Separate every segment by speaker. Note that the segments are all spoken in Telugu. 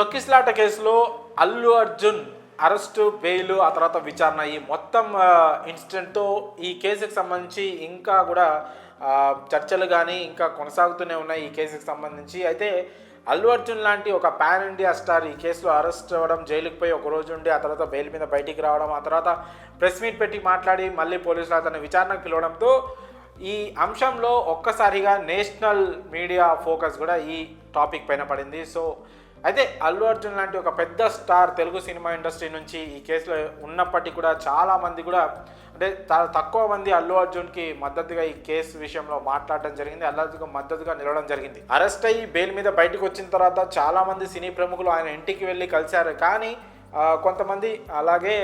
Speaker 1: తొక్కిస్లాట కేసులో అల్లు అర్జున్ అరెస్టు బెయిల్ ఆ తర్వాత విచారణ ఈ మొత్తం ఇన్సిడెంట్తో ఈ కేసుకి సంబంధించి ఇంకా కూడా చర్చలు కానీ ఇంకా కొనసాగుతూనే ఉన్నాయి ఈ కేసుకి సంబంధించి. అయితే అల్లు అర్జున్ లాంటి ఒక పాన్ ఇండియా స్టార్ ఈ కేసులో అరెస్ట్ అవ్వడం జైలుకి పోయి ఒక రోజు ఉండి ఆ తర్వాత బెయిల్ మీద బయటికి రావడం ఆ తర్వాత ప్రెస్ మీట్ పెట్టి మాట్లాడి మళ్ళీ పోలీసులు అతన్ని విచారణకు పిలవడంతో ఈ అంశంలో ఒక్కసారిగా నేషనల్ మీడియా ఫోకస్ కూడా ఈ టాపిక్ పైన పడింది. సో అయితే అల్లు అర్జున్ లాంటి ఒక పెద్ద స్టార్ తెలుగు సినిమా ఇండస్ట్రీ నుంచి ఈ కేసులో ఉన్నప్పటికీ కూడా చాలామంది కూడా అంటే చాలా తక్కువ మంది అల్లు అర్జున్కి మద్దతుగా ఈ కేసు విషయంలో మాట్లాడడం జరిగింది అల్లు మద్దతుగా నిలవడం జరిగింది. అరెస్ట్ అయ్యి బెయిల్ మీద బయటకు వచ్చిన తర్వాత చాలా మంది సినీ ప్రముఖులు ఆయన ఇంటికి వెళ్ళి కలిశారు. కానీ కొంతమంది అలాగే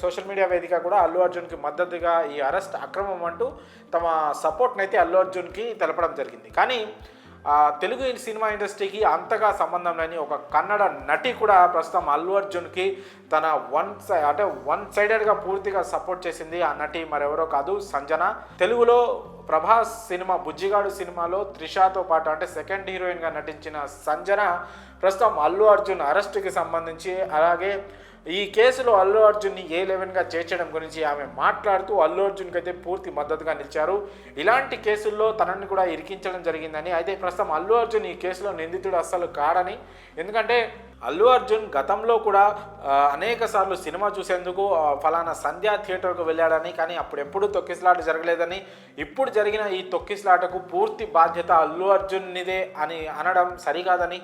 Speaker 1: సోషల్ మీడియా వేదిక కూడా అల్లు అర్జున్కి మద్దతుగా ఈ అరెస్ట్ అక్రమం అంటూ తమ సపోర్ట్నైతే అల్లు అర్జున్కి తెలపడం జరిగింది. కానీ తెలుగు సినిమా ఇండస్ట్రీకి అంతగా సంబంధం లేని ఒక కన్నడ నటి కూడా ప్రస్తుతం అల్లు అర్జున్కి తన వన్ సై అంటే వన్ సైడెడ్గా పూర్తిగా సపోర్ట్ చేసింది ఆ నటి మరెవరో కాదు సంజన. తెలుగులో ప్రభాస్ సినిమా బుజ్జిగాడు సినిమాలో త్రిషాతో పాటు అంటే సెకండ్ హీరోయిన్గా నటించిన సంజన ప్రస్తుతం అల్లు అర్జున్ అరెస్ట్కి సంబంధించి అలాగే ఈ కేసులో అల్లు అర్జున్ని ఏ లెవెన్గా చేర్చడం గురించి ఆమె మాట్లాడుతూ అల్లు అర్జున్కి అయితే పూర్తి మద్దతుగా నిలిచారు. ఇలాంటి కేసుల్లో తనని కూడా ఇరికించడం జరిగిందని అయితే ప్రస్తుతం అల్లు అర్జున్ ఈ కేసులో నిందితుడు అస్సలు కాడని. ఎందుకంటే అల్లు అర్జున్ గతంలో కూడా అనేక సార్లు సినిమా చూసేందుకు ఫలానా సంధ్యా థియేటర్కు వెళ్ళాడని కానీ అప్పుడు ఎప్పుడు తొక్కిసలాట జరగలేదని ఇప్పుడు జరిగిన ఈ తొక్కిసలాటకు పూర్తి బాధ్యత అల్లు అర్జున్నిదే అని అనడం సరికాదని.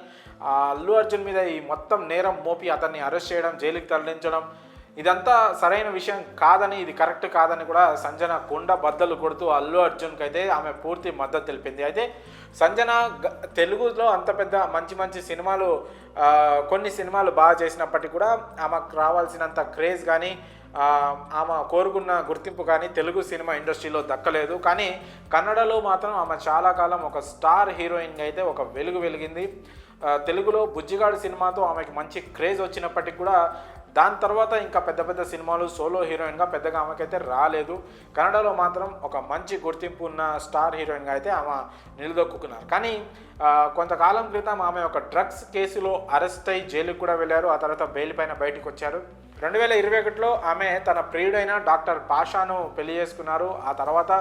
Speaker 1: అల్లు అర్జున్ మీద ఈ మొత్తం నేరం మోపి అతన్ని అరెస్ట్ చేయడం జైలుకి తరలించడం ఇదంతా సరైన విషయం కాదని ఇది కరెక్ట్ కాదని కూడా సంజన కొండ బద్దలు కొడుతూ అల్లు అర్జున్కి అయితే ఆమె పూర్తి మద్దతు తెలిపింది. అయితే సంజన తెలుగులో అంత పెద్ద మంచి మంచి సినిమాలు కొన్ని సినిమాలు బాగా చేసినప్పటికీ కూడా ఆమెకు రావాల్సినంత క్రేజ్ కానీ ఆమె కోరుకున్న గుర్తింపు కానీ తెలుగు సినిమా ఇండస్ట్రీలో దక్కలేదు. కానీ కన్నడలో మాత్రం ఆమె చాలా కాలం ఒక స్టార్ హీరోయిన్గా అయితే ఒక వెలుగు వెలిగింది. తెలుగులో బుజ్జిగాడు సినిమాతో ఆమెకి మంచి క్రేజ్ వచ్చినప్పటికీ కూడా దాని తర్వాత ఇంకా పెద్ద పెద్ద సినిమాలు సోలో హీరోయిన్గా పెద్దగా ఆమెకైతే రాలేదు. కన్నడలో మాత్రం ఒక మంచి గుర్తింపు ఉన్న స్టార్ హీరోయిన్గా అయితే ఆమె నిలదొక్కున్నారు కానీ కొంతకాలం క్రితం ఆమె ఒక డ్రగ్స్ కేసులో అరెస్ట్ అయి జైలుకి కూడా వెళ్ళారు. ఆ తర్వాత బెయిల్ పైన బయటకు వచ్చారు. రెండు వేల ఇరవై ఒకటిలో ఆమె తన ప్రియుడైన డాక్టర్ పాషాను పెళ్ళి చేసుకున్నారు. ఆ తర్వాత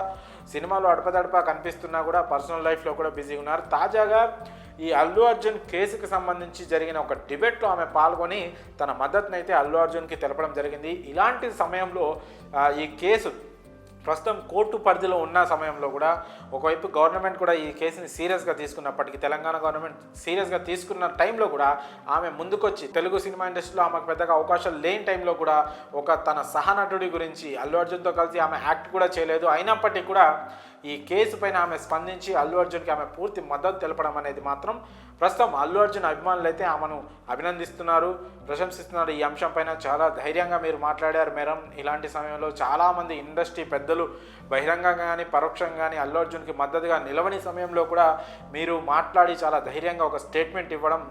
Speaker 1: సినిమాలో అడపదడప కనిపిస్తున్నా కూడా పర్సనల్ లైఫ్లో కూడా బిజీగా ఉన్నారు. తాజాగా ఈ అల్లు అర్జున్ కేసుకు సంబంధించి జరిగిన ఒక డిబేట్లో ఆమె పాల్గొని తన మద్దతునైతే అల్లు అర్జున్కి తెలపడం జరిగింది. ఇలాంటి సమయంలో ఈ కేసు ప్రస్తుతం కోర్టు పరిధిలో ఉన్న సమయంలో కూడా ఒకవైపు గవర్నమెంట్ కూడా ఈ కేసుని సీరియస్గా తీసుకున్నప్పటికీ తెలంగాణ గవర్నమెంట్ సీరియస్గా తీసుకున్న టైంలో కూడా ఆమె ముందుకొచ్చి తెలుగు సినిమా ఇండస్ట్రీలో ఆమెకు పెద్దగా అవకాశాలు లేని టైంలో కూడా ఒక తన సహనటుడి గురించి అల్లు అర్జున్తో కలిసి ఆమె యాక్ట్ కూడా చేయలేదు. అయినప్పటికీ కూడా ఈ కేసు పైన ఆమె స్పందించి అల్లు అర్జున్కి ఆమె పూర్తి మద్దతు తెలపడం అనేది మాత్రం ప్రస్తుతం అల్లు అర్జున్ అభిమానులు అయితే ఆమెను అభినందిస్తున్నారు ప్రశంసిస్తున్నారు. ఈ అంశం పైన చాలా ధైర్యంగా మీరు మాట్లాడారు మేడం. ఇలాంటి సమయంలో చాలామంది ఇండస్ట్రీ పెద్దలు బహిరంగంగా కానీ పరోక్షంగా కానీ అల్లు అర్జున్కి మద్దతుగా నిలవని సమయంలో కూడా మీరు మాట్లాడి చాలా ధైర్యంగా ఒక స్టేట్మెంట్ ఇవ్వడం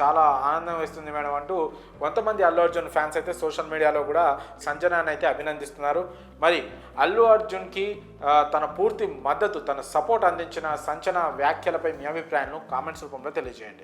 Speaker 1: చాలా ఆనందం వేస్తుంది మేడం అంటూ కొంతమంది అల్లు అర్జున్ ఫ్యాన్స్ అయితే సోషల్ మీడియాలో కూడా సంజనాన్ని అయితే అభినందిస్తున్నారు. మరి అల్లు అర్జున్కి తన పూర్తి మద్దతు తన సపోర్ట్ అందించిన సంచన వ్యాఖ్యలపై మీ అభిప్రాయాలను కామెంట్స్ రూపంలో తెలియజేయండి.